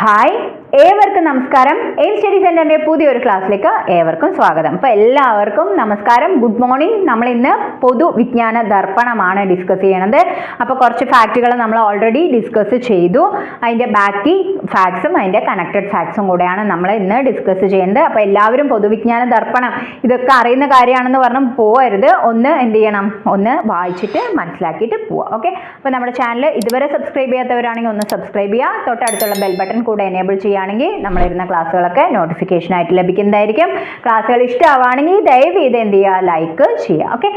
Hi. ഏവർക്കും നമസ്കാരം. Aim study സെന്ററിന്റെ പുതിയൊരു ക്ലാസ്സിലേക്ക് ഏവർക്കും സ്വാഗതം. അപ്പോൾ എല്ലാവർക്കും നമസ്കാരം. Good morning. നമ്മൾ ഇന്ന് പൊതുവിജ്ഞാന ദർപ്പണമാണ് ഡിസ്കസ് ചെയ്യണത്. അപ്പോൾ കുറച്ച് ഫാക്റ്റുകൾ നമ്മൾ ഓൾറെഡി ഡിസ്കസ് ചെയ്തു. അതിന്റെ ബാക്കി ഫാക്ട്സും അതിന്റെ കണക്റ്റഡ് ഫാക്ട്സും കൂടെയാണ് നമ്മൾ ഇന്ന് ഡിസ്കസ് ചെയ്യുന്നത് അപ്പോൾ എല്ലാവരും പൊതുവിജ്ഞാന ദർപ്പണം ഇതൊക്കെ അറിയുന്ന കാര്യമാണെന്ന് പറഞ്ഞ് പോകരുത് ഒന്ന് എന്ത് ചെയ്യണം? ഒന്ന് വായിച്ചിട്ട് മനസ്സിലാക്കിയിട്ട് പോവുക ഓക്കെ അപ്പോൾ നമ്മുടെ ചാനൽ ഇതുവരെ സബ്സ്ക്രൈബ് ചെയ്യാത്തവരാണെങ്കിൽ ഒന്ന് സബ്സ്ക്രൈബ് ചെയ്യുക തൊട്ടടുത്തുള്ള ബെൽ ബട്ടൺ കൂടെ എനേബിൾ ചെയ്യുകയാണെങ്കിൽ നമ്മളിരുന്ന ക്ലാസ്സുകളൊക്കെ നോട്ടിഫിക്കേഷൻ ആയിട്ട് ലഭിക്കുന്നതായിരിക്കും. ക്ലാസ്സുകൾ ഇഷ്ടമാവുകയാണെങ്കിൽ ദയവ് ചെയ്ത് എന്ത് ചെയ്യുക? ലൈക്ക് ചെയ്യുക. ഓക്കെ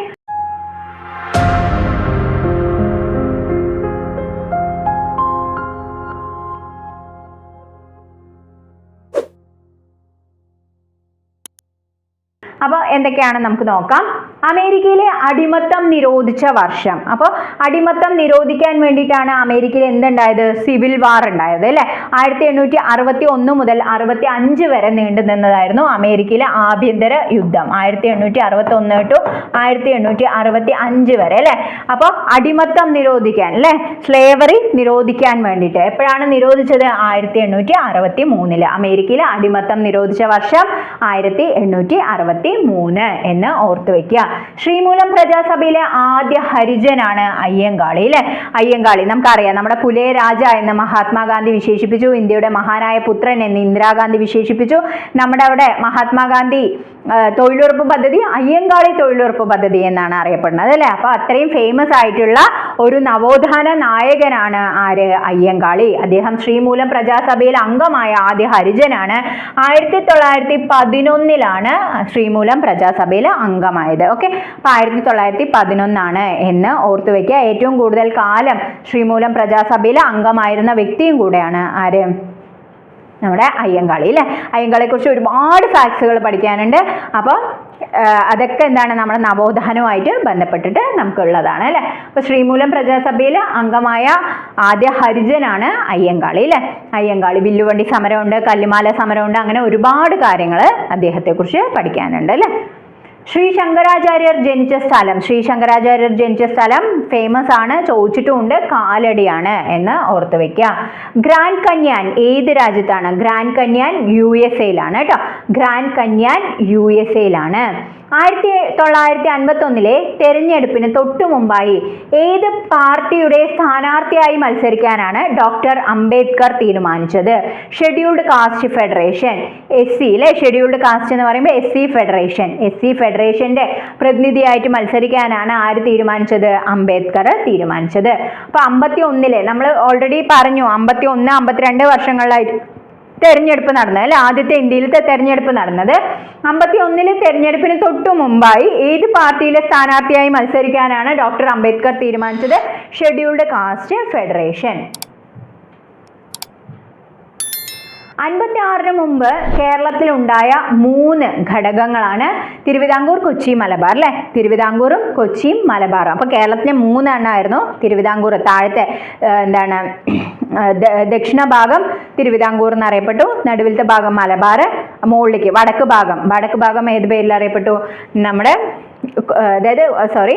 അപ്പോൾ എന്തൊക്കെയാണ്? നമുക്ക് നോക്കാം. അമേരിക്കയിലെ അടിമത്തം നിരോധിച്ച വർഷം. അപ്പോൾ അടിമത്തം നിരോധിക്കാൻ വേണ്ടിയിട്ടാണ് അമേരിക്കയിൽ എന്തുണ്ടായത്? സിവിൽ വാർ ഉണ്ടായത് അല്ലേ? ആയിരത്തി എണ്ണൂറ്റി അറുപത്തി ഒന്ന് മുതൽ അറുപത്തി അഞ്ച് വരെ നീണ്ടു നിന്നതായിരുന്നു അമേരിക്കയിലെ ആഭ്യന്തര യുദ്ധം. ആയിരത്തി എണ്ണൂറ്റി അറുപത്തി ഒന്ന് ടു ആയിരത്തി എണ്ണൂറ്റി അറുപത്തി അഞ്ച് വരെ അല്ലേ? അപ്പോൾ അടിമത്തം നിരോധിക്കാൻ അല്ലേ? സ്ലേവറി നിരോധിക്കാൻ വേണ്ടിയിട്ട്. എപ്പോഴാണ് നിരോധിച്ചത്? ആയിരത്തി എണ്ണൂറ്റി അറുപത്തി മൂന്നിൽ അമേരിക്കയിലെ അടിമത്തം നിരോധിച്ച വർഷം ആയിരത്തി എണ്ണൂറ്റി അറുപത്തി മൂന്ന് എന്ന് ഓർത്തു വെക്കുക. ശ്രീമൂലം പ്രജാസഭയിലെ ആദ്യ ഹരിജനാണ് അയ്യങ്കാളി അല്ലെ? അയ്യങ്കാളി നമുക്കറിയാം നമ്മുടെ പുലേ രാജ എന്ന് മഹാത്മാഗാന്ധി വിശേഷിപ്പിച്ചു ഇന്ത്യയുടെ മഹാനായ പുത്രൻ എന്ന് ഇന്ദിരാഗാന്ധി വിശേഷിപ്പിച്ചു. നമ്മുടെ അവിടെ മഹാത്മാഗാന്ധി തൊഴിലുറപ്പ് പദ്ധതി അയ്യങ്കാളി തൊഴിലുറപ്പ് പദ്ധതി എന്നാണ് അറിയപ്പെടുന്നത് അല്ലേ? അപ്പോൾ അത്രയും ഫേമസ് ആയിട്ടുള്ള ഒരു നവോത്ഥാന നായകനാണ് ആര്? അയ്യങ്കാളി. അദ്ദേഹം ശ്രീമൂലം പ്രജാസഭയിൽ അംഗമായ ആദ്യ ഹരിജനാണ്. ആയിരത്തി തൊള്ളായിരത്തി പതിനൊന്നിലാണ് ശ്രീമൂലം പ്രജാസഭയിൽ അംഗമായത്. ഓക്കെ. അപ്പൊ ആയിരത്തി തൊള്ളായിരത്തി പതിനൊന്നാണ് എന്ന് ഓർത്തു വെക്കുക ഏറ്റവും കൂടുതൽ കാലം ശ്രീമൂലം പ്രജാസഭയിലെ അംഗമായിരുന്ന വ്യക്തിയും കൂടെയാണ് ആര്? നമ്മുടെ അയ്യങ്കാളി അല്ലേ? അയ്യങ്കാളിയെ കുറിച്ച് ഒരുപാട് ഫാക്ട്സുകൾ പഠിക്കാനുണ്ട്. അപ്പോൾ അതൊക്കെ എന്താണ് നമ്മുടെ നവോത്ഥാനവുമായിട്ട് ബന്ധപ്പെട്ടിട്ട് നമുക്കുള്ളതാണ് അല്ലേ? അപ്പോൾ ശ്രീമൂലം പ്രജാസഭയിൽ അംഗമായ ആദ്യ ഹരിജനാണ് അയ്യങ്കാളി അല്ലേ? അയ്യങ്കാളി വില്ലുവണ്ടി സമരമുണ്ട് കല്ലുമാല സമരമുണ്ട് അങ്ങനെ ഒരുപാട് കാര്യങ്ങൾ അദ്ദേഹത്തെക്കുറിച്ച് പഠിക്കാനുണ്ട് അല്ലേ? ശ്രീ ശങ്കരാചാര്യർ ജനിച്ച സ്ഥലം. ശ്രീ ശങ്കരാചാര്യർ ജനിച്ച സ്ഥലം ഫേമസ് ആണ്. ചോദിച്ചിട്ടുമുണ്ട്. കാലടിയാണ് എന്ന് ഓർത്ത് വെക്കുക ഗ്രാൻഡ് കന്യാൻ ഏത് രാജ്യത്താണ്? ഗ്രാൻഡ് കന്യാൻ യു എസ് എയിലാണ് കേട്ടോ. ഗ്രാൻഡ് കന്യാൻ യു എസ് എയിലാണ്. ആയിരത്തി തൊള്ളായിരത്തി അൻപത്തി ഒന്നിലെ തെരഞ്ഞെടുപ്പിന് തൊട്ടു മുമ്പായി ഏത് പാർട്ടിയുടെ സ്ഥാനാർത്ഥിയായി മത്സരിക്കാനാണ് ഡോക്ടർ അംബേദ്കർ തീരുമാനിച്ചത്? Scheduled caste federation S C അല്ലെ ഷെഡ്യൂൾഡ് കാസ്റ്റ് എന്ന് പറയുമ്പോൾ S C federation. S C ഫെഡറേഷന്റെ പ്രതിനിധിയായിട്ട് മത്സരിക്കാനാണ് ആര് തീരുമാനിച്ചത്? അംബേദ്കർ തീരുമാനിച്ചത്. അപ്പോൾ അമ്പത്തി ഒന്നിലെ നമ്മൾ ഓൾറെഡി പറഞ്ഞു അമ്പത്തി ഒന്ന് അമ്പത്തിരണ്ട് വർഷങ്ങളിലായിട്ട് തെരഞ്ഞെടുപ്പ് നടന്നത്. അല്ലെ? ആദ്യത്തെ ഇന്ത്യയിലത്തെ തെരഞ്ഞെടുപ്പ് നടന്നത്. അമ്പത്തി ഒന്നിലെ തെരഞ്ഞെടുപ്പിന് തൊട്ടു മുമ്പായി ഏത് പാർട്ടിയിലെ സ്ഥാനാർത്ഥിയായി മത്സരിക്കാനാണ് ഡോക്ടർ അംബേദ്കർ തീരുമാനിച്ചത്? Scheduled caste federation. അൻപത്തി ആറിന് മുമ്പ് കേരളത്തിലുണ്ടായ മൂന്ന് ഘടകങ്ങളാണ് തിരുവിതാംകൂർ കൊച്ചി മലബാർ അല്ലേ? തിരുവിതാംകൂറും കൊച്ചിയും മലബാറും. അപ്പോൾ കേരളത്തിലെ മൂന്നെണ്ണമായിരുന്നു തിരുവിതാംകൂർ താഴത്തെ എന്താണ് ദക്ഷിണ ഭാഗം തിരുവിതാംകൂർ എന്നറിയപ്പെട്ടു. നടുവിലത്തെ ഭാഗം മലബാർ മുകളിലേക്ക് വടക്ക് ഭാഗം. വടക്ക് ഭാഗം ഏത് പേരിൽ അറിയപ്പെട്ടു? നമ്മുടെ അതായത് സോറി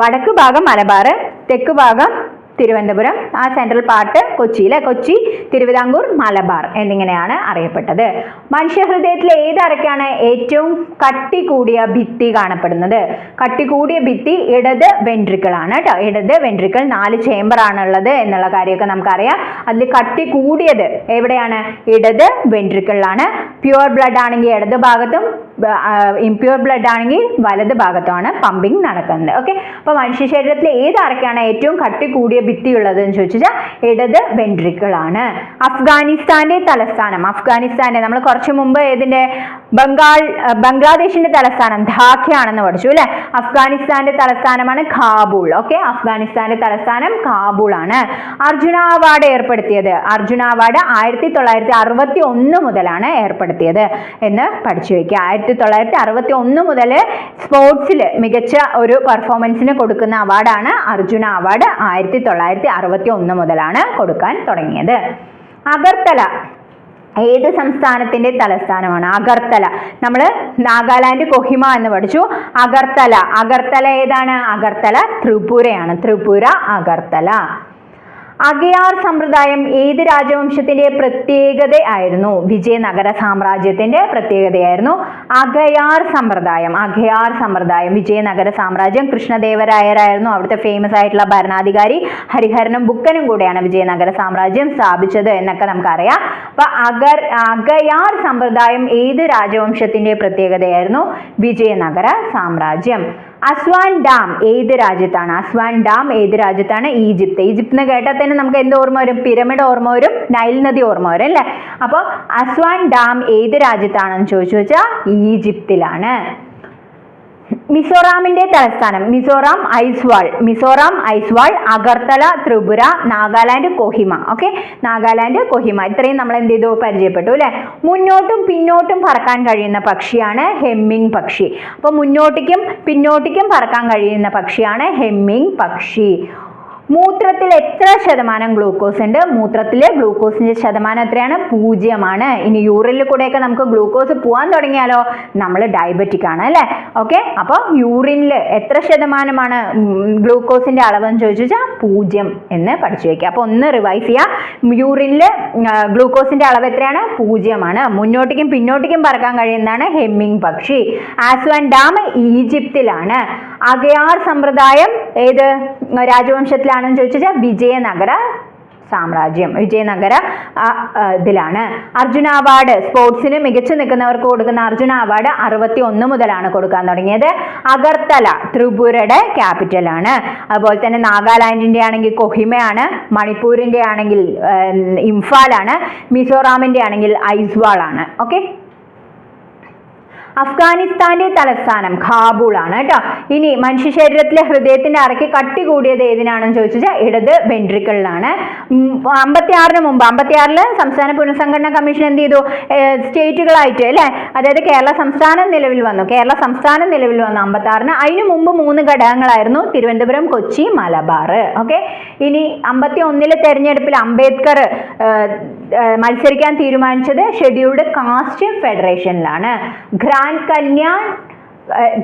വടക്ക് ഭാഗം മലബാർ തെക്ക് ഭാഗം തിരുവനന്തപുരം ആ സെൻട്രൽ പാർട്ട് കൊച്ചിയിലെ കൊച്ചി തിരുവിതാംകൂർ മലബാർ എന്നിങ്ങനെയാണ് അറിയപ്പെട്ടത്. മനുഷ്യഹൃദയത്തിലെ ഏതരക്കാണ് ഏറ്റവും കട്ടി കൂടിയ ഭിത്തി കാണപ്പെടുന്നത്? കട്ടി കൂടിയ ഭിത്തി ഇടത് വെൻട്രിക്കിളാണ് കേട്ടോ. ഇടത് വെൻട്രിക്കിൾ നാല് ചേംബർ ആണുള്ളത് എന്നുള്ള കാര്യമൊക്കെ നമുക്കറിയാം. അതിൽ കട്ടി കൂടിയത് എവിടെയാണ്? ഇടത് വെൻട്രിക്കിളിലാണ്. പ്യുവർ ബ്ലഡ് ആണെങ്കിൽ ഇടത് ഭാഗത്തും ഇംപ്യൂർ ബ്ലഡ് ആണെങ്കിൽ വലത് ഭാഗത്താണ് പമ്പിങ് നടക്കുന്നത്. ഓക്കെ അപ്പോൾ മനുഷ്യ ശരീരത്തിൽ ഏത് അറക്കാണ് ഏറ്റവും കട്ടി കൂടിയ ഭിത്തി ഉള്ളത് എന്ന് ചോദിച്ചാൽ ഇടത് വെൻട്രിക്കിളാണ് അഫ്ഗാനിസ്ഥാന്റെ തലസ്ഥാനം. അഫ്ഗാനിസ്ഥാന്റെ നമ്മൾ കുറച്ച് മുമ്പ് ഏതിന്റെ ബംഗാൾ ബംഗ്ലാദേശിന്റെ തലസ്ഥാനം ധാക്കയാണെന്ന് പഠിച്ചു അല്ലെ? അഫ്ഗാനിസ്ഥാന്റെ തലസ്ഥാനമാണ് കാബൂൾ. ഓക്കെ അഫ്ഗാനിസ്ഥാന്റെ തലസ്ഥാനം കാബൂൾ ആണ് അർജുന അവാർഡ് ഏർപ്പെടുത്തിയത്. അർജുന അവാർഡ് ആയിരത്തി തൊള്ളായിരത്തി അറുപത്തി ഒന്ന് മുതലാണ് ഏർപ്പെടുത്തിയത് എന്ന് പഠിച്ചു വയ്ക്കുക ആയിരത്തി തൊള്ളായിരത്തി അറുപത്തി ഒന്ന് മുതൽ സ്പോർട്സിൽ മികച്ച ഒരു പെർഫോമൻസിന് കൊടുക്കുന്ന അവാർഡാണ് അർജുന അവാർഡ് ആയിരത്തി തൊള്ളായിരത്തി അറുപത്തി ഒന്ന് മുതലാണ് കൊടുക്കാൻ തുടങ്ങിയത്. അഗർത്തല ഏത് സംസ്ഥാനത്തിന്റെ തലസ്ഥാനമാണ്? അഗർത്തല. നമ്മൾ നാഗാലാൻഡ് കൊഹിമ എന്ന് പഠിച്ചു. അഗർത്തല. അഗർത്തല ഏതാണ്? അഗർത്തല ത്രിപുരയാണ്. ത്രിപുര അഗർത്തല. അഗയാർ സമ്പ്രദായം ഏത് രാജവംശത്തിന്റെ പ്രത്യേകത ആയിരുന്നു? വിജയനഗര സാമ്രാജ്യത്തിന്റെ പ്രത്യേകതയായിരുന്നു അഗയാർ സമ്പ്രദായം. അഗയാർ സമ്പ്രദായം വിജയനഗര സാമ്രാജ്യം കൃഷ്ണദേവരായരായിരുന്നു അവിടുത്തെ ഫേമസ് ആയിട്ടുള്ള ഭരണാധികാരി ഹരിഹരനും ബുക്കനും കൂടെയാണ് വിജയനഗര സാമ്രാജ്യം സ്ഥാപിച്ചത് എന്നൊക്കെ നമുക്കറിയാം. അപ്പൊ അഗർ അഗയാർ സമ്പ്രദായം ഏത് രാജവംശത്തിന്റെ പ്രത്യേകതയായിരുന്നു? വിജയനഗര സാമ്രാജ്യം. അസ്വാൻ ഡാം ഏത് രാജ്യത്താണ്? അസ്വാൻ ഡാം ഏത് രാജ്യത്താണ്? ഈജിപ്ത്. ഈജിപ്ത് എന്ന് കേട്ടാൽ തന്നെ നമുക്ക് എന്ത് ഓർമ്മ വരും? പിരമിഡ് ഓർമ്മ വരും. നൈൽ നദി ഓർമ്മ വരും അല്ലേ? അപ്പോൾ അസ്വാൻ ഡാം ഏത് രാജ്യത്താണെന്ന് ചോദിച്ചു വെച്ചാൽ ഈജിപ്തിലാണ്. മിസോറാമിന്റെ തലസ്ഥാനം മിസോറാം ഐസ്വാൾ മിസോറാം ഐസ്വാൾ അഗർത്തല ത്രിപുര നാഗാലാൻഡ് കൊഹിമ. ഓക്കെ നാഗാലാൻഡ് കൊഹിമ. ഇത്രയും നമ്മൾ എന്ത് ചെയ്തു? പരിചയപ്പെട്ടു അല്ലെ? മുന്നോട്ടും പിന്നോട്ടും പറക്കാൻ കഴിയുന്ന പക്ഷിയാണ് ഹെമ്മിങ് പക്ഷി. അപ്പോൾ മുന്നോട്ടേക്കും പിന്നോട്ടേക്കും പറക്കാൻ കഴിയുന്ന പക്ഷിയാണ് ഹെമ്മിങ് പക്ഷി. മൂത്രത്തിൽ എത്ര ശതമാനം ഗ്ലൂക്കോസ് ഉണ്ട്? മൂത്രത്തിലെ ഗ്ലൂക്കോസിന്റെ ശതമാനം എത്രയാണ്? പൂജ്യമാണ്. ഇനി യൂറിനിൽ കൂടെയൊക്കെ നമുക്ക് ഗ്ലൂക്കോസ് പോകാൻ തുടങ്ങിയാലോ? നമ്മൾ ഡയബറ്റിക് ആണ് അല്ലേ? ഓക്കെ അപ്പോൾ യൂറിനിൽ എത്ര ശതമാനമാണ് ഗ്ലൂക്കോസിന്റെ അളവെന്ന് ചോദിച്ചു വെച്ചാൽ പൂജ്യം എന്ന് പഠിച്ചു വെക്കുക. അപ്പോൾ ഒന്ന് റിവൈസ് ചെയ്യുക യൂറിനിൽ ഗ്ലൂക്കോസിന്റെ അളവ് എത്രയാണ്? പൂജ്യമാണ്. മുന്നോട്ടേക്കും പിന്നോട്ടേക്കും പറക്കാൻ കഴിയുന്നതാണ് ഹെമ്മിങ് പക്ഷി ആസ്വാൻ ഡാം ഈജിപ്തിലാണ്. അഗയാർ സമ്പ്രദായം ഏത്? രാജവംശത്തിലാണെന്ന് ചോദിച്ചാൽ വിജയനഗര സാമ്രാജ്യം വിജയനഗര ഇതിലാണ്. അർജുന അവാർഡ് സ്പോർട്സിന് മികച്ചു നിൽക്കുന്നവർക്ക് കൊടുക്കുന്ന അർജുന അവാർഡ് അറുപത്തി ഒന്ന് മുതലാണ് കൊടുക്കാൻ തുടങ്ങിയത്. അഗർത്തല ത്രിപുരയുടെ ക്യാപിറ്റൽ ആണ്. അതുപോലെ തന്നെ നാഗാലാൻഡിന്റെ ആണെങ്കിൽ കൊഹിമയാണ് മണിപ്പൂരിന്റെ ആണെങ്കിൽ ഇംഫാലാണ് മിസോറാമിന്റെ ആണെങ്കിൽ ഐസ്വാളാണ്. ഓക്കെ അഫ്ഗാനിസ്ഥാന്റെ തലസ്ഥാനം ഖാബൂൾ ആണ് കേട്ടോ. ഇനി മനുഷ്യ ശരീരത്തിലെ ഹൃദയത്തിന്റെ അറയ്ക്ക് കട്ടി കൂടിയത് ഏതിനാണെന്ന് ചോദിച്ചാൽ ഇടത് വെൻട്രിക്കിളിലാണ്. അമ്പത്തി ആറിന് മുമ്പ് അമ്പത്തി ആറിൽ സംസ്ഥാന പുനഃസംഘടനാ കമ്മീഷൻ എന്ത് ചെയ്തു? സ്റ്റേറ്റുകളായിട്ട് അല്ലെ? അതായത് കേരള സംസ്ഥാനം നിലവിൽ വന്നു. കേരള സംസ്ഥാനം നിലവിൽ വന്നു അമ്പത്തി ആറിന് അതിനു മുമ്പ് മൂന്ന് ഘടകങ്ങളായിരുന്നു തിരുവനന്തപുരം കൊച്ചി മലബാർ. ഓക്കെ? ഇനി അമ്പത്തി ഒന്നിലെ തെരഞ്ഞെടുപ്പിൽ അംബേദ്കർ മത്സരിക്കാൻ തീരുമാനിച്ചത് ഷെഡ്യൂൾഡ് കാസ്റ്റ് ഫെഡറേഷനിലാണ്. ഗ്രാൻഡ് കല്യാൺ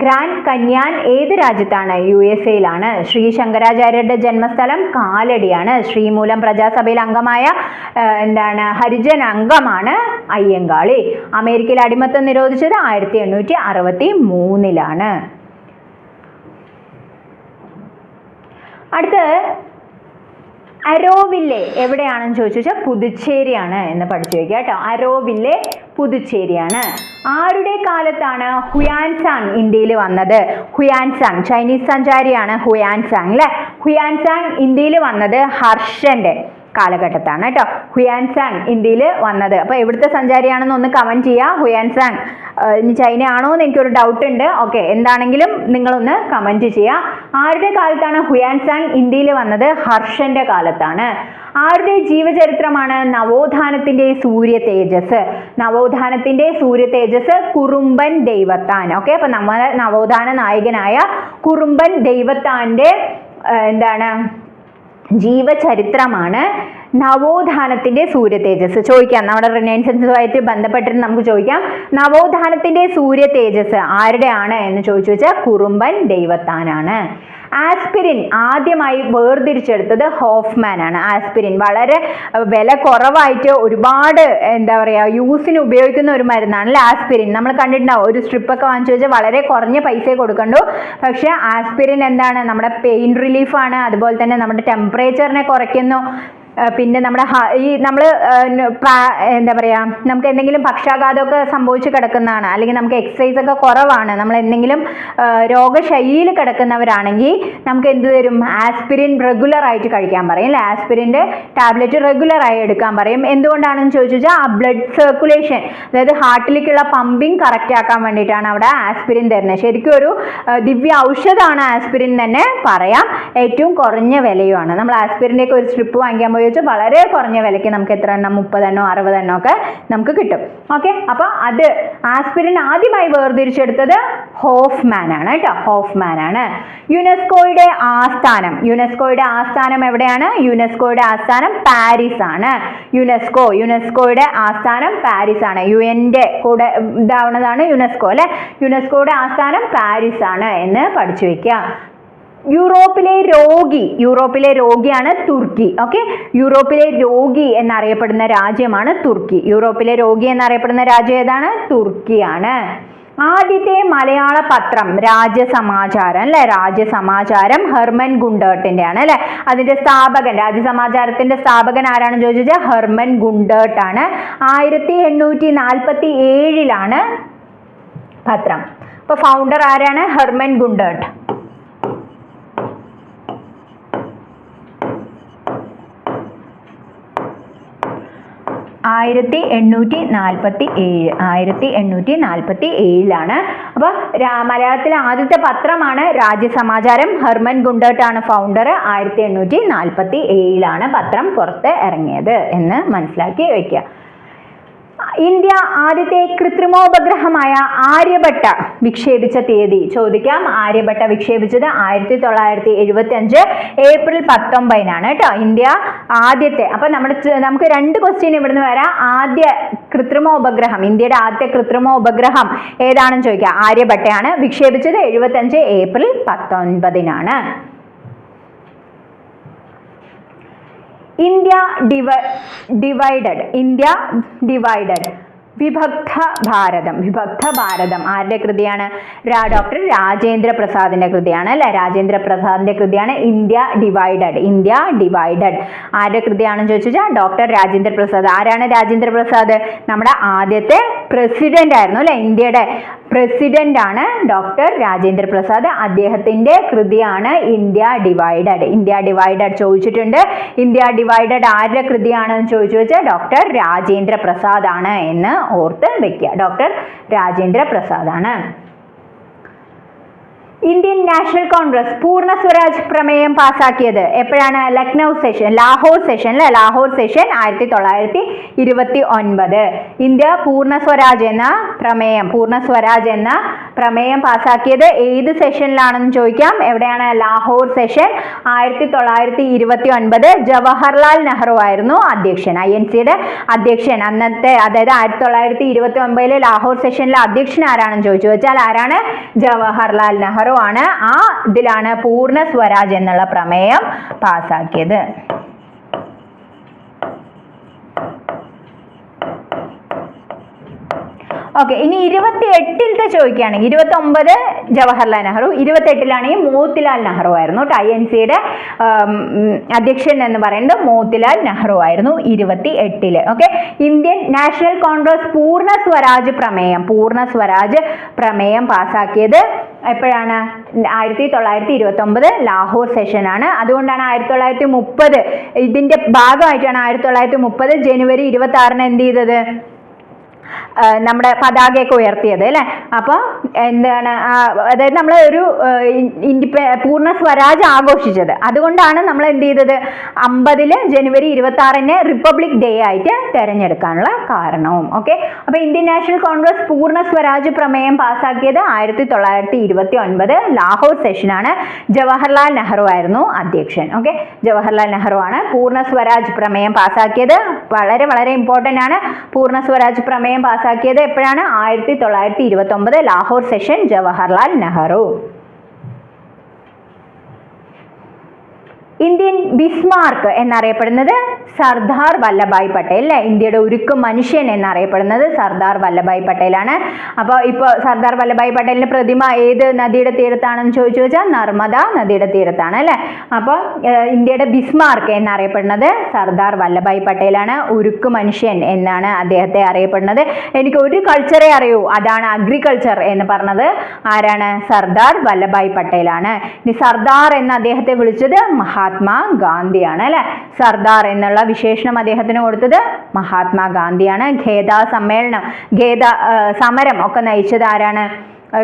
ഗ്രാൻഡ് കന്യാൻ ഏത് രാജ്യത്താണ്? യു എസ് എയിലാണ് ശ്രീ ശങ്കരാചാര്യരുടെ ജന്മസ്ഥലം കാലടിയാണ്. ശ്രീമൂലം പ്രജാസഭയിൽ അംഗമായ എന്താണ് ഹരിജൻ അംഗമാണ് അയ്യങ്കാളി. അമേരിക്കയിൽ അടിമത്തം നിരോധിച്ചത് ആയിരത്തി എണ്ണൂറ്റി അറുപത്തി മൂന്നിലാണ് അടുത്ത് അരോവില്ലെ എവിടെയാണെന്ന് ചോദിച്ചു വെച്ചാൽ പുതുച്ചേരിയാണ് എന്ന് പഠിച്ചു വയ്ക്കുക കേട്ടോ. അരോവില്ലെ പുതുച്ചേരിയാണ്. ആരുടെ കാലത്താണ് ഹുയാൻസാങ് ഇന്ത്യയിൽ വന്നത്? ഹുയാൻസാങ് ചൈനീസ് സഞ്ചാരിയാണ് ഹുയാൻസാങ് അല്ലേ? ഹുയാൻസാങ് ഇന്ത്യയിൽ വന്നത് ഹർഷന്റെ കാലഘട്ടത്താണ് കേട്ടോ. ഹുയാൻസാങ് ഇന്ത്യയിൽ വന്നത്. അപ്പോൾ എവിടുത്തെ സഞ്ചാരിയാണെന്ന് ഒന്ന് കമന്റ് ചെയ്യുക ഹുയാൻസാങ് ഇനി ചൈന ആണോ എന്ന് എനിക്കൊരു ഡൗട്ട് ഉണ്ട്. ഓക്കെ എന്താണെങ്കിലും നിങ്ങളൊന്ന് കമന്റ് ചെയ്യുക ആരുടെ കാലത്താണ് ഹുയാൻസാങ് ഇന്ത്യയിൽ വന്നത്? ഹർഷന്റെ കാലത്താണ്. ആരുടെ ജീവചരിത്രമാണ് നവോത്ഥാനത്തിന്റെ സൂര്യ തേജസ്? നവോത്ഥാനത്തിന്റെ സൂര്യ തേജസ് കുറുമ്പൻ ദൈവത്താൻ. ഓക്കെ അപ്പൊ നമ്മുടെ നവോത്ഥാന നായകനായ കുറുമ്പൻ ദൈവത്താന്റെ എന്താണ്? ജീവചരിത്രമാണ് നവോത്ഥാനത്തിന്റെ സൂര്യതേജസ്. ചോദിക്കാം നമ്മുടെ റിനൈൻസൻസുമായിട്ട് ബന്ധപ്പെട്ടിട്ട് നമുക്ക് ചോദിക്കാം നവോത്ഥാനത്തിന്റെ സൂര്യ തേജസ് ആരുടെയാണ് എന്ന് ചോദിച്ചു വെച്ചാൽ കുറുമ്പൻ ദൈവത്താനാണ്. ആസ്പിരിൻ ആദ്യമായി വേർതിരിച്ചെടുത്തത് ഹോഫ്മാൻ ആണ്. ആസ്പിരിൻ വളരെ വില കുറവായിട്ട് ഒരുപാട് എന്താ പറയുക യൂസിന് ഉപയോഗിക്കുന്ന ഒരു മരുന്നാണ് അല്ലേ ആസ്പിരിൻ. നമ്മൾ കണ്ടിട്ടുണ്ടാവും ഒരു സ്ട്രിപ്പൊക്കെ വാങ്ങിച്ചു വെച്ചാൽ വളരെ കുറഞ്ഞ പൈസയെ കൊടുക്കണ്ടു. പക്ഷേ ആസ്പിരിൻ എന്താണ്? നമ്മുടെ പെയിൻ റിലീഫാണ് അതുപോലെ തന്നെ നമ്മുടെ ടെമ്പറേച്ചറിനെ കുറയ്ക്കുന്നു. പിന്നെ നമ്മുടെ ഈ നമ്മൾ എന്താ പറയുക നമുക്ക് എന്തെങ്കിലും പക്ഷാഘാതമൊക്കെ സംഭവിച്ച് കിടക്കുന്നതാണ് അല്ലെങ്കിൽ നമുക്ക് എക്സസൈസ് ഒക്കെ കുറവാണ് നമ്മൾ എന്തെങ്കിലും രോഗശൈലിയിൽ കിടക്കുന്നവരാണെങ്കിൽ നമുക്ക് എന്ത് തരും? ആസ്പിരിൻ റെഗുലർ ആയിട്ട് കഴിക്കാൻ പറയും അല്ലേ? ആസ്പിരിന്റെ ടാബ്ലറ്റ് റെഗുലർ ആയി എടുക്കാൻ പറയും. എന്തുകൊണ്ടാണെന്ന് ചോദിച്ചു വെച്ചാൽ ആ ബ്ലഡ് സർക്കുലേഷൻ അതായത് ഹാർട്ടിലേക്കുള്ള പമ്പിങ് കറക്റ്റ് ആക്കാൻ വേണ്ടിയിട്ടാണ് അവിടെ ആസ്പിരിൻ തരുന്നത്. ശരിക്കും ഒരു ദിവ്യ ഔഷധമാണ് ആസ്പിരിൻ തന്നെ പറയാം. ഏറ്റവും കുറഞ്ഞ വിലയുമാണ്. നമ്മൾ ആസ്പിരിന്റെ ഒക്കെ ഒരു സ്ട്രിപ്പ് വാങ്ങിക്കാൻ പോയി വെച്ചാൽ വളരെ കുറഞ്ഞ വിലയ്ക്ക് നമുക്ക് എത്ര എണ്ണം? മുപ്പതെണ്ണോ അറുപതെണ്ണോ ഒക്കെ നമുക്ക് കിട്ടും. ഓക്കെ അപ്പോൾ അത് ആസ്പിരിൻ ആദ്യമായി വേർതിരിച്ചെടുത്തത് ഹോഫ്മാൻ ആണ് കേട്ടോ. ഹോഫ്മാൻ ആണ്. യുനെസ്കോയുടെ ആസ്ഥാനം. യുനെസ്കോയുടെ ആസ്ഥാനം എവിടെയാണ്? യുനെസ്കോയുടെ ആസ്ഥാനം പാരീസ് ആണ്. യുനെസ്കോ യുനെസ്കോയുടെ ആസ്ഥാനം പാരീസ് ആണ്. യു എന്റെ കൂടെ ഇതാവുന്നതാണ് യുനെസ്കോ അല്ലെ? യുനെസ്കോയുടെ ആസ്ഥാനം പാരീസ് ആണ് എന്ന് പഠിച്ചു വെക്കുക. യൂറോപ്പിലെ രോഗി യൂറോപ്പിലെ രോഗിയാണ് തുർക്കി. ഓക്കെ യൂറോപ്പിലെ രോഗി എന്നറിയപ്പെടുന്ന രാജ്യമാണ് തുർക്കി. യൂറോപ്പിലെ രോഗി എന്നറിയപ്പെടുന്ന രാജ്യം ഏതാണ്? തുർക്കിയാണ്. ആദ്യത്തെ മലയാള പത്രം രാജ്യസമാചാരം അല്ലെ? രാജ്യസമാചാരം ഹെർമൻ ഗുണ്ടേർട്ടിന്റെ ആണ് അല്ലെ? അതിന്റെ സ്ഥാപകൻ രാജ്യസമാചാരത്തിന്റെ സ്ഥാപകൻ ആരാണെന്ന് ചോദിച്ചാൽ ഹെർമൻ ഗുണ്ടേർട്ട് ആണ്. ആയിരത്തി എണ്ണൂറ്റി നാൽപ്പത്തി ഏഴിലാണ് പത്രം. അപ്പൊ ഫൗണ്ടർ ആരാണ്? Hermann Gundert. ആയിരത്തി എണ്ണൂറ്റി നാൽപ്പത്തി ഏഴ്. ആയിരത്തി എണ്ണൂറ്റി നാൽപ്പത്തി ഏഴിലാണ്. അപ്പോൾ മലയാളത്തിലെ ആദ്യത്തെ പത്രമാണ് രാജ്യസമാചാരം. ഹെർമൻ ഗുണ്ടേട്ടാണ് ഫൗണ്ടർ ആയിരത്തി എണ്ണൂറ്റി നാൽപ്പത്തി ഏഴിലാണ് പത്രം പുറത്ത് ഇറങ്ങിയത് എന്ന് മനസ്സിലാക്കി വയ്ക്കുക ഇന്ത്യ ആദ്യത്തെ കൃത്രിമോപഗ്രഹമായ ആര്യഭട്ട വിക്ഷേപിച്ച തീയതി. ചോദിക്കാം. ആര്യഭട്ട വിക്ഷേപിച്ചത് ആയിരത്തി തൊള്ളായിരത്തി എഴുപത്തി അഞ്ച് ഏപ്രിൽ പത്തൊമ്പതിനാണ് കേട്ടോ. ഇന്ത്യ ആദ്യത്തെ. അപ്പൊ നമ്മുടെ നമുക്ക് രണ്ട് ക്വസ്റ്റ്യൻ ഇവിടുന്ന് വരാം. ആദ്യ കൃത്രിമ ഉപഗ്രഹം ഇന്ത്യയുടെ ആദ്യത്തെ കൃത്രിമ ഉപഗ്രഹം ഏതാണെന്ന് ചോദിക്കാം. ആര്യഭട്ടയാണ് വിക്ഷേപിച്ചത് എഴുപത്തി അഞ്ച് ഏപ്രിൽ പത്തൊൻപതിനാണ് ഇന്ത്യ ഡിവ ഡിവൈഡഡ് ഇന്ത്യ ഡിവൈഡഡ് വിഭക്ത ഭാരതം വിഭക്ത ഭാരതം ആരുടെ കൃതിയാണ്? ഡോക്ടർ രാജേന്ദ്ര പ്രസാദിന്റെ കൃതിയാണ് അല്ലെ? രാജേന്ദ്ര പ്രസാദിന്റെ കൃതിയാണ് ഇന്ത്യ ഡിവൈഡഡ്. India divided. ആരുടെ കൃതിയാണെന്ന് ചോദിച്ചാൽ ഡോക്ടർ രാജേന്ദ്ര പ്രസാദ് ആരാണ് രാജേന്ദ്ര പ്രസാദ് നമ്മുടെ ആദ്യത്തെ പ്രസിഡന്റ് ആയിരുന്നു അല്ലെ? ഇന്ത്യയുടെ പ്രസിഡന്റ് ആണ് ഡോക്ടർ രാജേന്ദ്ര പ്രസാദ് അദ്ദേഹത്തിന്റെ കൃതിയാണ് ഇന്ത്യ ഡിവൈഡഡ്. ഇന്ത്യ ഡിവൈഡഡ് ചോദിച്ചിട്ടുണ്ട്. ഇന്ത്യ ഡിവൈഡഡ് ആരുടെ കൃതിയാണെന്ന് ചോദിച്ചു വെച്ചാൽ ഡോക്ടർ രാജേന്ദ്ര പ്രസാദ് ആണ് എന്ന് ഓർത്ത് വെക്കുക. ഡോക്ടർ രാജേന്ദ്ര പ്രസാദ് ആണ് ഇന്ത്യൻ നാഷണൽ കോൺഗ്രസ് പൂർണ സ്വരാജ് പ്രമേയം പാസാക്കിയത് എപ്പോഴാണ്? ലക്നൗ സെഷൻ ലാഹോർ സെഷൻ അല്ലെ ലാഹോർ സെഷൻ ആയിരത്തി തൊള്ളായിരത്തി ഇരുപത്തി ഒൻപത് ഇന്ത്യ പൂർണ സ്വരാജ് എന്ന പ്രമേയം പൂർണ സ്വരാജ് എന്ന പ്രമേയം പാസാക്കിയത് ഏത് സെഷനിലാണെന്ന് ചോദിക്കാം. എവിടെയാണ് ലാഹോർ സെഷൻ ആയിരത്തി തൊള്ളായിരത്തി ഇരുപത്തി ഒൻപത് ജവഹർലാൽ നെഹ്റു ആയിരുന്നു അധ്യക്ഷൻ ഐ എൻ സിയുടെ അധ്യക്ഷൻ. അന്നത്തെ അതായത് ആയിരത്തി തൊള്ളായിരത്തി ഇരുപത്തി ഒൻപതിലെ ലാഹോർ സെഷനിലെ അധ്യക്ഷൻ ആരാണെന്ന് ചോദിച്ചു വെച്ചാൽ ആരാണ്? ജവഹർലാൽ നെഹ്റു ആണ് ആ ഇതിലാണ് പൂർണ സ്വരാജ് എന്നുള്ള പ്രമേയം പാസാക്കിയത്. ഓക്കെ ഇനി ഇരുപത്തി എട്ടിലത്തെ ചോദിക്കുകയാണെങ്കിൽ ഇരുപത്തി ഒമ്പത് ജവഹർലാൽ നെഹ്റു ഇരുപത്തി എട്ടിലാണെങ്കിൽ മോത്തിലാൽ നെഹ്റു ആയിരുന്നു കേട്ടോ. ഐ എൻ സിയുടെ അധ്യക്ഷൻ എന്ന് പറയുന്നത് മോത്തിലാൽ നെഹ്റു ആയിരുന്നു ഇരുപത്തി എട്ടിൽ ഓക്കെ ഇന്ത്യൻ നാഷണൽ കോൺഗ്രസ് പൂർണ സ്വരാജ് പ്രമേയം പൂർണ സ്വരാജ് പ്രമേയം പാസാക്കിയത് എപ്പോഴാണ്? ആയിരത്തി തൊള്ളായിരത്തി ഇരുപത്തി ഒമ്പത് ലാഹോർ സെഷനാണ് അതുകൊണ്ടാണ് ആയിരത്തി തൊള്ളായിരത്തി മുപ്പത് ഇതിന്റെ ഭാഗമായിട്ടാണ് ആയിരത്തി തൊള്ളായിരത്തി മുപ്പത് ജനുവരി ഇരുപത്തി ആറിന് എന്ത് ചെയ്തത്? നമ്മുടെ പതാകയൊക്കെ ഉയർത്തിയത് അല്ലേ? അപ്പോൾ എന്താണ് അതായത് നമ്മൾ ഒരു ഇൻഡിപെ പൂർണ സ്വരാജ് ആഘോഷിച്ചത്. അതുകൊണ്ടാണ് നമ്മൾ എന്ത് ചെയ്തത്? അമ്പതിൽ ജനുവരി ഇരുപത്തി ആറിന് റിപ്പബ്ലിക് ഡേ ആയിട്ട് തിരഞ്ഞെടുക്കാനുള്ള കാരണവും ഓക്കെ? അപ്പോൾ ഇന്ത്യൻ നാഷണൽ കോൺഗ്രസ് പൂർണ സ്വരാജ് പ്രമേയം പാസ്സാക്കിയത് ആയിരത്തി തൊള്ളായിരത്തി ഇരുപത്തി ഒൻപത് ലാഹോർ സെഷനാണ് ജവഹർലാൽ നെഹ്റു ആയിരുന്നു അധ്യക്ഷൻ ഓക്കെ? ജവഹർലാൽ നെഹ്റു ആണ് പൂർണ സ്വരാജ് പ്രമേയം പാസ്സാക്കിയത് വളരെ വളരെ ഇമ്പോർട്ടന്റ് ആണ് പൂർണ സ്വരാജ് പ്രമേയം പാസ്സാക്കിയത് എപ്പോഴാണ്? ആയിരത്തി തൊള്ളായിരത്തി ഇരുപത്തി ഒമ്പത് Lahore session Jawaharlal Nehru. Indian Bismarck എന്നറിയപ്പെടുന്നത് സർദാർ വല്ലഭായ് പട്ടേൽ അല്ലേ? ഇന്ത്യയുടെ ഉരുക്ക് മനുഷ്യൻ എന്നറിയപ്പെടുന്നത് സർദാർ വല്ലഭായ് പട്ടേലാണ്. അപ്പോൾ ഇപ്പോൾ സർദാർ വല്ലഭായ് പട്ടേലിന്റെ പ്രതിമ ഏത് നദിയുടെ തീരത്താണെന്ന് ചോദിച്ചു വെച്ചാൽ നർമ്മദ നദിയുടെ തീരത്താണ് അല്ലേ? അപ്പോൾ ഇന്ത്യയുടെ ബിസ്മാർക്ക് എന്നറിയപ്പെടുന്നത് സർദാർ വല്ലഭായ് പട്ടേലാണ്. ഉരുക്ക് മനുഷ്യൻ എന്നാണ് അദ്ദേഹത്തെ അറിയപ്പെടുന്നത്. എനിക്ക് ഒരു കൾച്ചറേ അറിയൂ. അതാണ് അഗ്രികൾച്ചർ എന്ന് പറഞ്ഞത്. ആരാണ്? സർദാർ വല്ലഭായ് പട്ടേലാണ്. ഇനി സർദാർ എന്ന് അദ്ദേഹത്തെ വിളിച്ചത് മഹാത്മാ ഗാന്ധിയാണ് അല്ലെ? സർദാർ എന്നുള്ള വിശേഷണം അദ്ദേഹത്തിന് കൊടുത്തത് മഹാത്മാ ഗാന്ധിയാണ് ഖേദ സമ്മേളനം ഖേദ സമരം ഒക്കെ നയിച്ചത് ആരാണ്?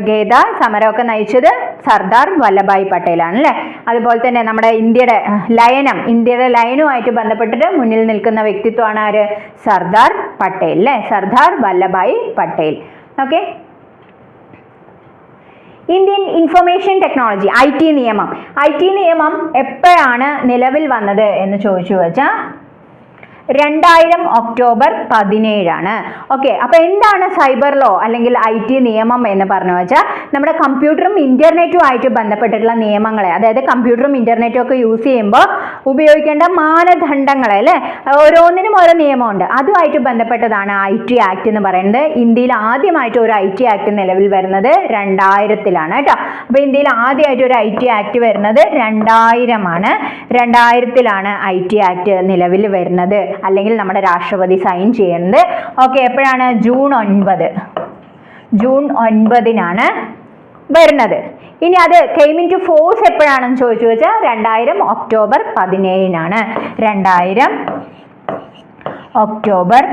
ഖേദ സമരമൊക്കെ നയിച്ചത് സർദാർ വല്ലഭായ് പട്ടേലാണ് അല്ലേ? അതുപോലെ തന്നെ നമ്മുടെ ഇന്ത്യയുടെ ലയനം ഇന്ത്യയുടെ ലയനവുമായിട്ട് ബന്ധപ്പെട്ടിട്ട് മുന്നിൽ നിൽക്കുന്ന വ്യക്തിത്വമാണ് ആര്? സർദാർ പട്ടേൽ അല്ലേ? Sardar Vallabhbhai Patel. Okay? Indian information technology I T നിയമം. ഐ ടി നിയമം എപ്പോഴാണ് നിലവിൽ വന്നത് എന്ന് ചോദിച്ചു വെച്ചാൽ രണ്ടായിരം ഒക്ടോബർ പതിനേഴാണ്. ഓക്കെ അപ്പോൾ എന്താണ് സൈബർ ലോ അല്ലെങ്കിൽ ഐ ടി നിയമം എന്ന് പറഞ്ഞു വെച്ചാൽ നമ്മുടെ കമ്പ്യൂട്ടറും ഇന്റർനെറ്റും ആയിട്ട് ബന്ധപ്പെട്ടിട്ടുള്ള നിയമങ്ങളെ അതായത് കമ്പ്യൂട്ടറും ഇന്റർനെറ്റും ഒക്കെ യൂസ് ചെയ്യുമ്പോൾ ഉപയോഗിക്കേണ്ട മാനദണ്ഡങ്ങളെ അല്ലേ? ഓരോന്നിനും ഓരോ നിയമമുണ്ട്. അതുമായിട്ട് ബന്ധപ്പെട്ടതാണ് ഐ ടി ആക്ട് എന്ന് പറയുന്നത്. ഇന്ത്യയിൽ ആദ്യമായിട്ട് ഒരു ഐ ടി ആക്ട് നിലവിൽ വരുന്നത് രണ്ടായിരത്തിലാണ് കേട്ടോ. അപ്പോൾ ഇന്ത്യയിൽ ആദ്യമായിട്ട് ഒരു ഐ ടി ആക്ട് വരുന്നത് രണ്ടായിരമാണ്. രണ്ടായിരത്തിലാണ് ഐ ടി ആക്ട് നിലവിൽ വരുന്നത്. അല്ലെങ്കിൽ നമ്മുടെ രാഷ്ട്രപതി സൈൻ ചെയ്യുന്നത് ഓക്കെ എപ്പോഴാണ്? ജൂൺ ഒൻപത്. ജൂൺ ഒൻപതിനാണ് വരുന്നത്. ഇനി അത് കെയിം ഇൻ ടു ഫോഴ്സ് എപ്പോഴാണെന്ന് ചോദിച്ചു വെച്ചാൽ രണ്ടായിരം ഒക്ടോബർ പതിനേഴിനാണ്. രണ്ടായിരം ഒക്ടോബർ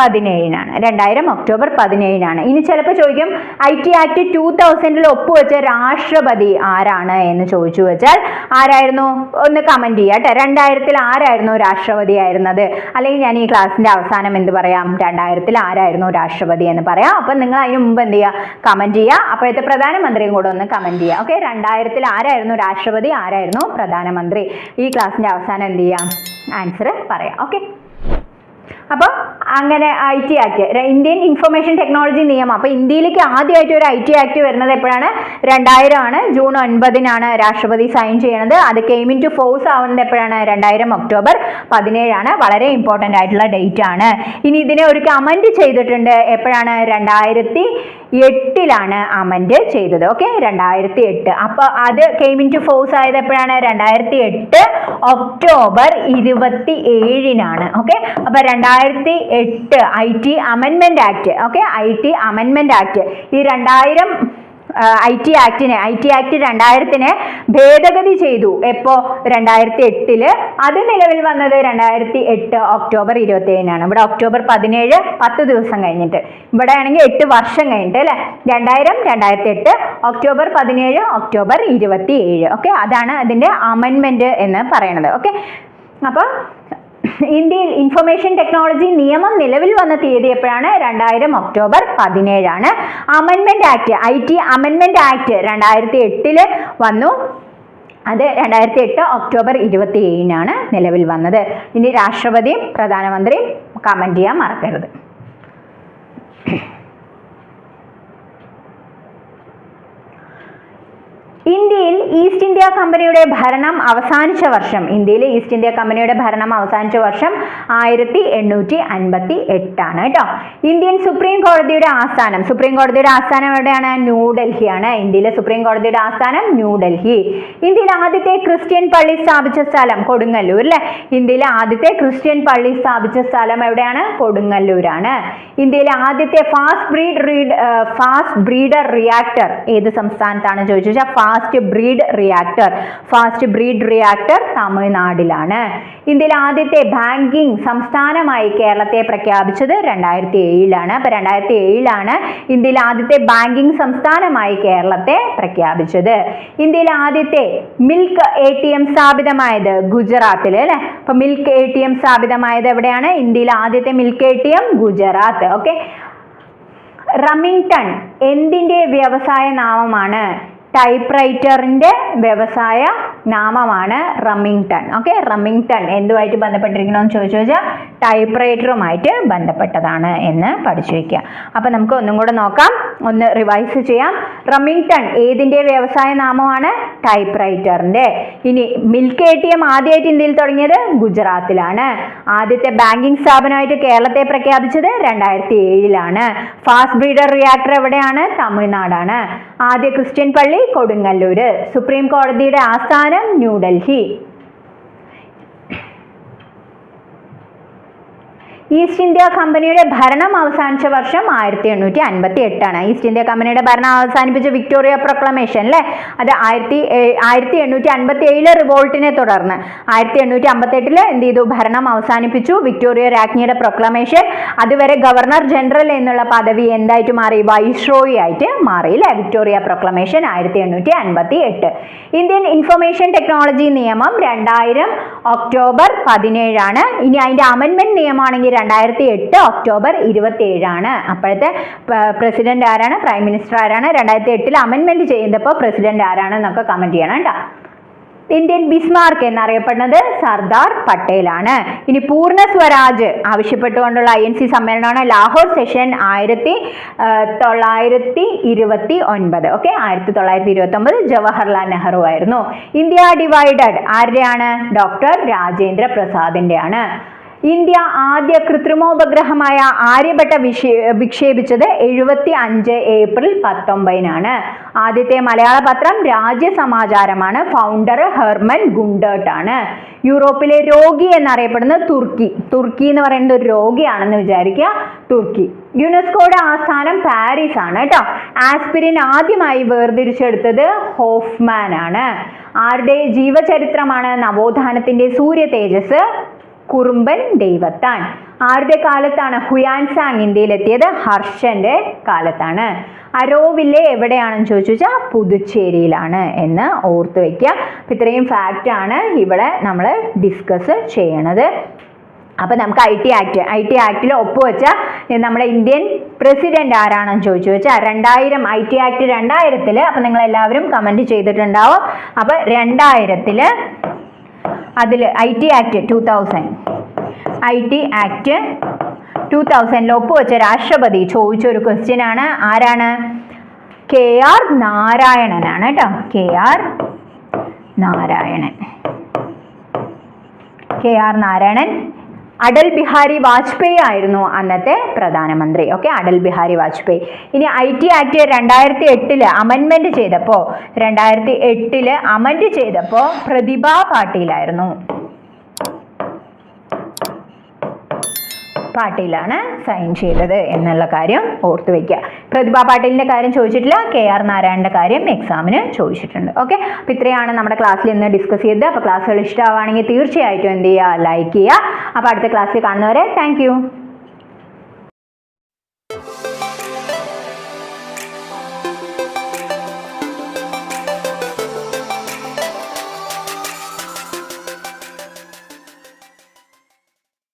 പതിനേഴിനാണ്. രണ്ടായിരം ഒക്ടോബർ പതിനേഴിനാണ്. ഇനി ചിലപ്പോൾ ചോദിക്കും ഐ ടി ആക്ട് ടു തൗസൻഡിൽ ഒപ്പുവെച്ച രാഷ്ട്രപതി ആരാണ് എന്ന് ചോദിച്ചു വെച്ചാൽ ആരായിരുന്നു? ഒന്ന് കമന്റ് ചെയ്യാട്ടെ രണ്ടായിരത്തിൽ ആരായിരുന്നു രാഷ്ട്രപതി ആയിരുന്നത്? അല്ലെങ്കിൽ ഞാൻ ഈ ക്ലാസ്സിന്റെ അവസാനം എന്ത് പറയാം? രണ്ടായിരത്തിൽ ആരായിരുന്നു രാഷ്ട്രപതി എന്ന് പറയാം. അപ്പം നിങ്ങൾ അതിന് മുമ്പ് എന്ത് ചെയ്യുക? കമന്റ് ചെയ്യുക. അപ്പോഴത്തെ പ്രധാനമന്ത്രിയും കൂടെ ഒന്ന് കമന്റ് ചെയ്യുക. ഓക്കെ രണ്ടായിരത്തിൽ ആരായിരുന്നു രാഷ്ട്രപതി? ആരായിരുന്നു പ്രധാനമന്ത്രി? ഈ ക്ലാസ്സിന്റെ അവസാനം എന്ത് ചെയ്യാം? ആൻസർ പറയാം. ഓക്കെ അപ്പോൾ അങ്ങനെ I T act Indian information technology നിയമം അപ്പോൾ ഇന്ത്യയിലേക്ക് ആദ്യമായിട്ട് ഒരു ഐ ടി ആക്ട് വരുന്നത് എപ്പോഴാണ്? രണ്ടായിരം ആണ് ജൂൺ ഒൻപതിനാണ് രാഷ്ട്രപതി സൈൻ ചെയ്യണത്. അത് കെയിം ഇൻ ടു ഫോഴ്സ് ആവുന്നത് എപ്പോഴാണ്? രണ്ടായിരം ഒക്ടോബർ പതിനേഴാണ്. വളരെ ഇമ്പോർട്ടന്റ് ആയിട്ടുള്ള ഡേറ്റ് ആണ്. ഇനി ഇതിനെ ഒരു കമന്റ് ചെയ്തിട്ടുണ്ട്. എപ്പോഴാണ്? രണ്ടായിരത്തി എട്ടിലാണ് അമൻഡ് ചെയ്തത്. ഓക്കെ രണ്ടായിരത്തി എട്ട് അപ്പോൾ അത് കെയിം ടു ഫോഴ്സ് ആയത് എപ്പോഴാണ്? രണ്ടായിരത്തി എട്ട് ഒക്ടോബർ ഇരുപത്തി ഏഴിനാണ് ഓക്കെ അപ്പോൾ രണ്ടായിരത്തി എട്ട് I T അമെൻമെന്റ് act. Okay I T അമെൻമെന്റ് act. ഈ രണ്ടായിരം ഐ ടി ആക്ടിനെ ഐ ടി ആക്ട് രണ്ടായിരത്തിനെ ഭേദഗതി ചെയ്തു. എപ്പോ? രണ്ടായിരത്തി എട്ടിൽ അത് നിലവിൽ വന്നത് രണ്ടായിരത്തി എട്ട് ഒക്ടോബർ ഇരുപത്തി ഏഴിനാണ് ഇവിടെ ഒക്ടോബർ പതിനേഴ് പത്ത് ദിവസം കഴിഞ്ഞിട്ട്. ഇവിടെ ആണെങ്കിൽ എട്ട് വർഷം കഴിഞ്ഞിട്ട് അല്ലെ? രണ്ടായിരം രണ്ടായിരത്തി എട്ട് ഒക്ടോബർ പതിനേഴ് ഒക്ടോബർ ഇരുപത്തി ഏഴ് ഓക്കെ? അതാണ് അതിന്റെ അമെൻമെന്റ് എന്ന് പറയണത്. ഓക്കെ? അപ്പോൾ ഇന്ത്യയിൽ ഇൻഫർമേഷൻ ടെക്നോളജി നിയമം നിലവിൽ വന്ന തീയതി എപ്പോഴാണ്? രണ്ടായിരം October പതിനേഴാണ്. അമെൻമെന്റ് act I T അമെൻമെന്റ് act രണ്ടായിരത്തി എട്ടിൽ വന്നു. അത് രണ്ടായിരത്തി എട്ട് ഒക്ടോബർ ഇരുപത്തി ഏഴിനാണ് നിലവിൽ വന്നത്. ഇനി രാഷ്ട്രപതിയും പ്രധാനമന്ത്രിയും കമന്റ് ചെയ്യാൻ മറക്കരുത്. ഇന്ത്യയിൽ ഈസ്റ്റ് ഇന്ത്യ കമ്പനിയുടെ ഭരണം അവസാനിച്ച വർഷം ഇന്ത്യയിലെ ഈസ്റ്റ് ഇന്ത്യ കമ്പനിയുടെ ഭരണം അവസാനിച്ച വർഷം ആയിരത്തി എണ്ണൂറ്റി അൻപത്തി എട്ടാണ് കേട്ടോ. ഇന്ത്യൻ സുപ്രീം കോടതിയുടെ ആസ്ഥാനം സുപ്രീം കോടതിയുടെ ആസ്ഥാനം എവിടെയാണ്? ന്യൂഡൽഹിയാണ്. ഇന്ത്യയിലെ സുപ്രീം കോടതിയുടെ ആസ്ഥാനം ന്യൂഡൽഹി. ഇന്ത്യയിൽ ആദ്യത്തെ ക്രിസ്ത്യൻ പള്ളി സ്ഥാപിച്ച സ്ഥലം കൊടുങ്ങല്ലൂർ അല്ലേ? ഇന്ത്യയിലെ ആദ്യത്തെ ക്രിസ്ത്യൻ പള്ളി സ്ഥാപിച്ച സ്ഥലം എവിടെയാണ്? കൊടുങ്ങല്ലൂരാണ്. ഇന്ത്യയിലെ ആദ്യത്തെ fast breed reed fast breeder reactor ഏത് സംസ്ഥാനത്താണ് ചോദിച്ചു fast breed reactor. Fast breed reactor തമിഴ്നാടിലാണ്. ഇന്ത്യയിൽ ആദ്യത്തെ ബാങ്കിങ് സംസ്ഥാനമായി കേരളത്തെ പ്രഖ്യാപിച്ചത് രണ്ടായിരത്തി ഏഴിലാണ് അപ്പൊ രണ്ടായിരത്തി ഏഴിലാണ് ഇന്ത്യയിൽ ആദ്യത്തെ ബാങ്കിങ് സംസ്ഥാനമായി കേരളത്തെ പ്രഖ്യാപിച്ചത്. ഇന്ത്യയിൽ ആദ്യത്തെ മിൽക്ക് എ ടി എം സ്ഥാപിതമായത് ഗുജറാത്തിൽ അല്ലെ? അപ്പൊ മിൽക്ക് എ ടി എം സ്ഥാപിതമായത് എവിടെയാണ്? ഇന്ത്യയിൽ ആദ്യത്തെ milk A T M Gujarat. Okay. Remington എന്തിന്റെ വ്യവസായ നാമമാണ്? ടൈപ്പ് റൈറ്ററിന്റെ വ്യവസായ നാമമാണ് റമ്മിങ്ടൺ ഓക്കെ റമ്മിങ്ടൺ എന്തുമായിട്ട് ബന്ധപ്പെട്ടിരിക്കണമെന്ന് ചോദിച്ചു വെച്ചാൽ ടൈപ്പ് റൈറ്ററുമായിട്ട് ബന്ധപ്പെട്ടതാണ് എന്ന് പഠിച്ചു വയ്ക്കുക അപ്പോൾ നമുക്ക് ഒന്നും കൂടെ നോക്കാം. ഒന്ന് റിവൈസ് ചെയ്യാം. റമ്മിങ്ടൺ ഏതിന്റെ വ്യവസായ നാമമാണ്? ടൈപ്പ് റൈറ്ററിന്റെ ഇനി മിൽക്ക് എ ടി എം ആദ്യമായിട്ട് ഇന്ത്യയിൽ തുടങ്ങിയത് ഗുജറാത്തിലാണ്. ആദ്യത്തെ ബാങ്കിങ് സ്ഥാപനമായിട്ട് കേരളത്തെ പ്രഖ്യാപിച്ചത് രണ്ടായിരത്തി ഏഴിലാണ് ഫാസ്റ്റ് ബ്രീഡർ റിയാക്ടർ എവിടെയാണ്? തമിഴ്നാടാണ്. ആദ്യ ക്രിസ്ത്യൻ പള്ളി കൊടുങ്ങല്ലൂർ സുപ്രീം കോടതിയുടെ ആസ്ഥാനം ന്യൂഡൽഹി ഈസ്റ്റ് ഇന്ത്യ കമ്പനിയുടെ ഭരണം അവസാനിച്ച വർഷം ആയിരത്തി എണ്ണൂറ്റി അൻപത്തി എട്ടാണ് ഈസ്റ്റ് ഇന്ത്യ കമ്പനിയുടെ ഭരണം അവസാനിപ്പിച്ച വിക്ടോറിയ പ്രൊക്ലമേഷൻ അല്ലേ അത് ആയിരത്തി ആയിരത്തി എണ്ണൂറ്റി അൻപത്തി ഏഴിലെ റിവോൾട്ടിനെ തുടർന്ന്. ആയിരത്തി എണ്ണൂറ്റി അമ്പത്തി എട്ടിൽ എന്ത് ചെയ്തു? ഭരണം അവസാനിപ്പിച്ചു. വിക്ടോറിയ രാജ്ഞിയുടെ പ്രൊക്ലമേഷൻ അതുവരെ ഗവർണർ ജനറൽ എന്നുള്ള പദവി എന്തായിട്ട് മാറി? വൈസ്രോയി ആയിട്ട് മാറി അല്ലേ വിക്ടോറിയ പ്രൊക്ലമേഷൻ ആയിരത്തി എണ്ണൂറ്റി അൻപത്തി എട്ട് ഇന്ത്യൻ ഇൻഫർമേഷൻ ടെക്നോളജി നിയമം രണ്ടായിരം ഒക്ടോബർ പതിനേഴാണ്. ഇനി അതിന്റെ അമെൻമെന്റ് നിയമമാണെങ്കിൽ രണ്ടായിരത്തി എട്ട് ഒക്ടോബർ ഇരുപത്തി ഏഴാണ് അപ്പോഴത്തെ പ്രസിഡന്റ് ആരാണ്? പ്രൈം മിനിസ്റ്റർ ആരാണ്? രണ്ടായിരത്തി എട്ടിൽ അമെൻമെന്റ് ചെയ്തപ്പോൾ പ്രസിഡന്റ് ആരാണെന്നൊക്കെ കമന്റ് ചെയ്യണം കേട്ടോ. ഇന്ത്യൻ ബിസ്മാർക്ക് എന്നറിയപ്പെടുന്നത് സർദാർ പട്ടേലാണ്. ഇനി പൂർണ സ്വരാജ് ആവശ്യപ്പെട്ടുകൊണ്ടുള്ള ഐ എൻ സി സമ്മേളനമാണ് ലാഹോർ സെഷൻ ആയിരത്തി തൊള്ളായിരത്തി ഇരുപത്തി ഒൻപത്. ഓക്കെ? ആയിരത്തി തൊള്ളായിരത്തി ഇരുപത്തി ഒമ്പത് ജവഹർലാൽ നെഹ്റു ആയിരുന്നു. ഇന്ത്യ ഡിവൈഡഡ് ആരുടെയാണ്? ഡോക്ടർ രാജേന്ദ്ര പ്രസാദിന്റെയാണ്. ഇന്ത്യ ആദ്യ കൃത്രിമോപഗ്രഹമായ ആര്യഭട്ട വിക്ഷേ വിക്ഷേപിച്ചത് എഴുപത്തി അഞ്ച് ഏപ്രിൽ പത്തൊമ്പതിനാണ്. ആദ്യത്തെ മലയാള പത്രം രാജ്യസമാചാരമാണ് ഫൗണ്ടർ ഹെർമൻ ഗുണ്ടേർട്ട് ആണ് യൂറോപ്പിലെ രോഗി എന്നറിയപ്പെടുന്നത് തുർക്കി. തുർക്കി എന്ന് പറയുന്നത് ഒരു രോഗിയാണെന്ന് വിചാരിക്കുക. തുർക്കി. യുനെസ്കോയുടെ ആസ്ഥാനം പാരീസ് ആണ് കേട്ടോ. ആസ്പിരിൻ ആദ്യമായി വേർതിരിച്ചെടുത്തത് ഹോഫ്മാൻ ആണ് ആരുടെ ജീവചരിത്രമാണ് നവോത്ഥാനത്തിന്റെ സൂര്യ തേജസ് കുറുമ്പൻ ദൈവത്താൻ. ആരുടെ കാലത്താണ് ഹുയാൻ സാങ് ഇന്ത്യയിലെത്തിയത്? ഹർഷന്റെ കാലത്താണ്. അരോവില്ലെ എവിടെയാണെന്ന് ചോദിച്ചു വെച്ചാൽ പുതുച്ചേരിയിലാണ് എന്ന് ഓർത്ത് വയ്ക്കുക അപ്പം ഇത്രയും ഫാക്റ്റ് ആണ് ഇവിടെ നമ്മൾ ഡിസ്കസ് ചെയ്യണത്. അപ്പം നമുക്ക് I T act I T ആക്ടിൽ ഒപ്പുവെച്ച നമ്മുടെ ഇന്ത്യൻ പ്രസിഡന്റ് ആരാണെന്ന് ചോദിച്ചു വെച്ചാൽ രണ്ടായിരം ഐ ടി ആക്ട് രണ്ടായിരത്തിൽ അപ്പം നിങ്ങൾ എല്ലാവരും കമന്റ് ചെയ്തിട്ടുണ്ടാവും. അപ്പം രണ്ടായിരത്തിൽ അതിൽ I T act two thousand I T act two തൗസൻഡിൽ ഒപ്പുവെച്ച രാഷ്ട്രപതി ചോദിച്ച ഒരു ക്വസ്റ്റ്യൻ ആണ്. ആരാണ്? കെ ആർ നാരായണനാണ് കേട്ടോ. K R Narayanan. K R Narayanan. Atal Bihari Vajpayee ആയിരുന്നു അന്നത്തെ പ്രധാനമന്ത്രി. ഓക്കെ അടൽ ബിഹാരി വാജ്പേയി. ഇനി ഐ ടി ആക്ട് രണ്ടായിരത്തി എട്ടിൽ അമെൻമെന്റ് ചെയ്തപ്പോൾ രണ്ടായിരത്തി എട്ടിൽ അമെൻഡ് ചെയ്തപ്പോൾ പ്രതിഭാ പാട്ടീലായിരുന്നു. പാട്ടീലാണ് സൈൻ ചെയ്തത് എന്നുള്ള കാര്യം ഓർത്തു വെക്കുക. പ്രതിഭ പാട്ടീലിന്റെ കാര്യം ചോദിച്ചിട്ടില്ല കെ ആർ നാരായണന്റെ കാര്യം എക്സാമിന് ചോദിച്ചിട്ടുണ്ട്. ഓക്കെ അപ്പോൾ ഇത്രയാണ് നമ്മുടെ ക്ലാസ്സിൽ ഇന്ന് ഡിസ്കസ് ചെയ്തത്. അപ്പോൾ ക്ലാസ്സുകൾ ഇഷ്ടമാവുകയാണെങ്കിൽ തീർച്ചയായിട്ടും എന്ത് ചെയ്യുക? ലൈക്ക് ചെയ്യുക. അപ്പോൾ അടുത്ത ക്ലാസ്സിൽ കാണുന്നവരെ താങ്ക്